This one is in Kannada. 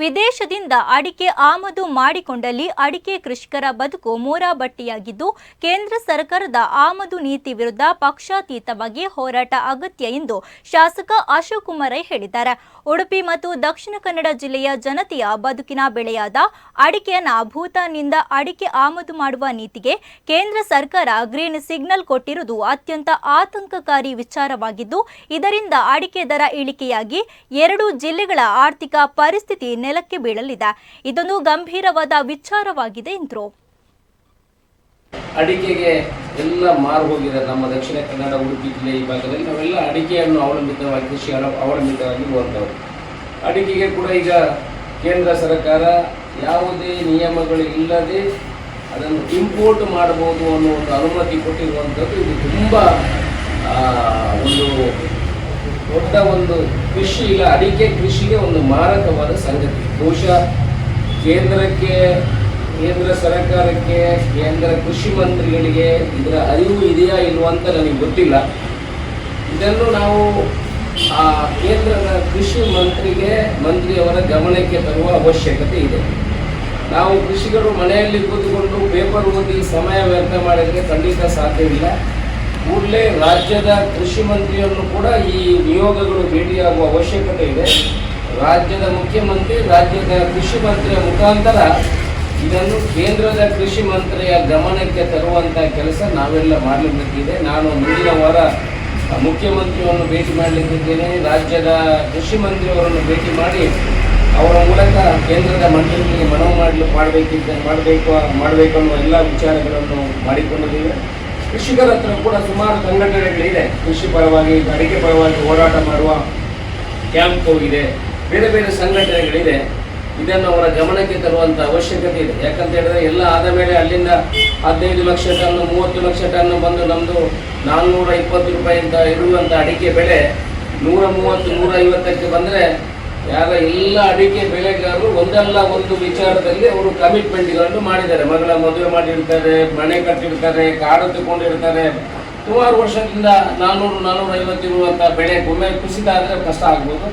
ವಿದೇಶದಿಂದ ಅಡಿಕೆ ಆಮದು ಮಾಡಿಕೊಂಡಲ್ಲಿ ಅಡಿಕೆ ಕೃಷಿಕರ ಬದುಕು ಮೂರಾಬಟ್ಟಿಯಾಗಿದ್ದು, ಕೇಂದ್ರ ಸರ್ಕಾರದ ಆಮದು ನೀತಿ ವಿರುದ್ಧ ಪಕ್ಷಾತೀತವಾಗಿ ಹೋರಾಟ ಅಗತ್ಯ ಎಂದು ಶಾಸಕ ಅಶೋಕ್ ಕುಮಾರ್ ಹೇಳಿದ್ದಾರೆ. ಉಡುಪಿ ಮತ್ತು ದಕ್ಷಿಣ ಕನ್ನಡ ಜಿಲ್ಲೆಯ ಜನತೆಯ ಬದುಕಿನ ಬೆಳೆಯಾದ ಅಡಿಕೆಯನ್ನು ಭೂತಾನ್ನಿಂದ ಅಡಿಕೆ ಆಮದು ಮಾಡುವ ನೀತಿಗೆ ಕೇಂದ್ರ ಸರ್ಕಾರ ಗ್ರೀನ್ ಸಿಗ್ನಲ್ ಕೊಟ್ಟಿರುವುದು ಅತ್ಯಂತ ಆತಂಕಕಾರಿ ವಿಚಾರವಾಗಿದ್ದು, ಇದರಿಂದ ಅಡಿಕೆ ದರ ಇಳಿಕೆಯಾಗಿ ಎರಡು ಜಿಲ್ಲೆಗಳ ಆರ್ಥಿಕ ಪರಿಸ್ಥಿತಿ ನೆಲಕ್ಕೆ ಬೀಳಲಿದೆ. ಇದೊಂದು ಗಂಭೀರವಾದ ವಿಚಾರವಾಗಿದೆ ಎಂದರು ಅಡಿಕೆಗೆ ಎಲ್ಲ ಮಾರು ಹೋಗಿದೆ. ನಮ್ಮ ದಕ್ಷಿಣ ಕನ್ನಡ, ಉಡುಪಿ ಜಿಲ್ಲೆ ಈ ಭಾಗದಲ್ಲಿ ನಾವೆಲ್ಲ ಅಡಿಕೆಯನ್ನು ಅವಲಂಬಿತವಾಗಿ, ಕೃಷಿ ಅವಲಂಬಿತವಾಗಿ ಹೋಗ್ತವೆ ಅಡಿಕೆಗೆ ಕೂಡ ಈಗ ಕೇಂದ್ರ ಸರ್ಕಾರ ಯಾವುದೇ ನಿಯಮಗಳು ಇಲ್ಲದೆ ಅದನ್ನು ಇಂಪೋರ್ಟ್ ಮಾಡಬಹುದು ಅನ್ನೋ ಒಂದು ಅನುಮತಿ ಕೊಟ್ಟಿರುವಂಥದ್ದು ಇದು ತುಂಬ ಒಂದು ದೊಡ್ಡ ಒಂದು ಕೃಷಿ ಇಲ್ಲ, ಅಡಿಕೆ ಕೃಷಿಗೆ ಒಂದು ಮಾರಕವಾದ ಸಂಗತಿ. ಬಹುಶಃ ಕೇಂದ್ರಕ್ಕೆ, ಕೇಂದ್ರ ಸರ್ಕಾರಕ್ಕೆ, ಕೇಂದ್ರ ಕೃಷಿ ಮಂತ್ರಿಗಳಿಗೆ ಇದರ ಅರಿವು ಇದೆಯಾ ಇಲ್ವಾ ಅಂತ ನನಗೆ ಗೊತ್ತಿಲ್ಲ. ಇದನ್ನು ನಾವು ಆ ಕೇಂದ್ರದ ಕೃಷಿ ಮಂತ್ರಿಗೆ, ಮಂತ್ರಿಯವರ ಗಮನಕ್ಕೆ ತರುವ ಅವಶ್ಯಕತೆ ಇದೆ. ನಾವು ಕೃಷಿಕರು ಮನೆಯಲ್ಲಿ ಕೂತ್ಕೊಂಡು ಪೇಪರ್ ಓದಿ ಸಮಯ ವ್ಯರ್ಥ ಮಾಡಿದರೆ ಖಂಡಿತ ಸಾಧ್ಯವಿಲ್ಲ. ಕೂಡಲೇ ರಾಜ್ಯದ ಕೃಷಿ ಮಂತ್ರಿಯನ್ನು ಕೂಡ ಈ ನಿಯೋಗಗಳು ಭೇಟಿಯಾಗುವ ಅವಶ್ಯಕತೆ ಇದೆ. ರಾಜ್ಯದ ಮುಖ್ಯಮಂತ್ರಿ, ರಾಜ್ಯದ ಕೃಷಿ ಮಂತ್ರಿಯ ಮುಖಾಂತರ ಇದನ್ನು ಕೇಂದ್ರದ ಕೃಷಿ ಮಂತ್ರಿಯ ಗಮನಕ್ಕೆ ತರುವಂಥ ಕೆಲಸ ನಾವೆಲ್ಲ ಮಾಡಲಿಕ್ಕಿದೆ. ನಾನು ಮುಂದಿನ ವಾರ ಮುಖ್ಯಮಂತ್ರಿಯನ್ನು ಭೇಟಿ ಮಾಡಲಿಕ್ಕಿದ್ದೇನೆ. ರಾಜ್ಯದ ಕೃಷಿ ಮಂತ್ರಿಯವರನ್ನು ಭೇಟಿ ಮಾಡಿ ಅವರ ಮೂಲಕ ಕೇಂದ್ರದ ಮಂತ್ರಿಗಳಿಗೆ ಮನವಿ ಮಾಡಲು ಮಾಡಬೇಕಿದ್ದ ಮಾಡಬೇಕು ಮಾಡಬೇಕು ಅನ್ನುವ ಎಲ್ಲ ವಿಚಾರಗಳನ್ನು ಮಾಡಿಕೊಂಡಿದ್ದೇವೆ ಕೃಷಿಕರ ಹತ್ರ ಕೂಡ ಸುಮಾರು ಸಂಘಟನೆಗಳಿದೆ. ಕೃಷಿ ಪರವಾಗಿ, ಅಡಿಕೆ ಪರವಾಗಿ ಹೋರಾಟ ಮಾಡುವ ಕ್ಯಾಂಪ್ ಇದೆ ಬೇರೆ ಬೇರೆ ಸಂಘಟನೆಗಳಿದೆ. ಇದನ್ನು ಅವರ ಗಮನಕ್ಕೆ ತರುವಂತ ಅವಶ್ಯಕತೆ ಇದೆ. ಯಾಕಂತ ಹೇಳಿದ್ರೆ ಎಲ್ಲ ಆದ ಮೇಲೆ ಅಲ್ಲಿಂದ ಹದಿನೈದು ಲಕ್ಷ ಟನ್, ಮೂವತ್ತು ಲಕ್ಷ ಟನ್ನು ಬಂದು ನಮ್ಮದು ನಾನ್ನೂರ ಇಪ್ಪತ್ತು ರೂಪಾಯಿ ಅಂತ ಇರುವಂಥ ಅಡಿಕೆ ಬೆಲೆ ನೂರ ಮೂವತ್ತು, ನೂರ ಐವತ್ತಕ್ಕೆ ಬಂದರೆ ಯಾರ ಎಲ್ಲ ಅಡಿಕೆ ಬೆಳೆಗಾರರು ಒಂದಲ್ಲ ಒಂದು ವಿಚಾರದಲ್ಲಿ ಅವರು ಕಮಿಟ್ಮೆಂಟ್ಗಳನ್ನು ಮಾಡಿದ್ದಾರೆ. ಮಗಳ ಮದುವೆ ಮಾಡಿರ್ತಾರೆ, ಮನೆ ಕಟ್ಟಿರ್ತಾರೆ ಕಾಡು ತಗೊಂಡಿರ್ತಾರೆ ಸುಮಾರು ವರ್ಷದಿಂದ ನಾನ್ನೂರು ನಾನ್ನೂರ ಐವತ್ತು ಬೆಳೆ, ಒಮ್ಮೆ ಕುಸಿತ ಆದರೆ ಕಷ್ಟ ಆಗ್ಬೋದು.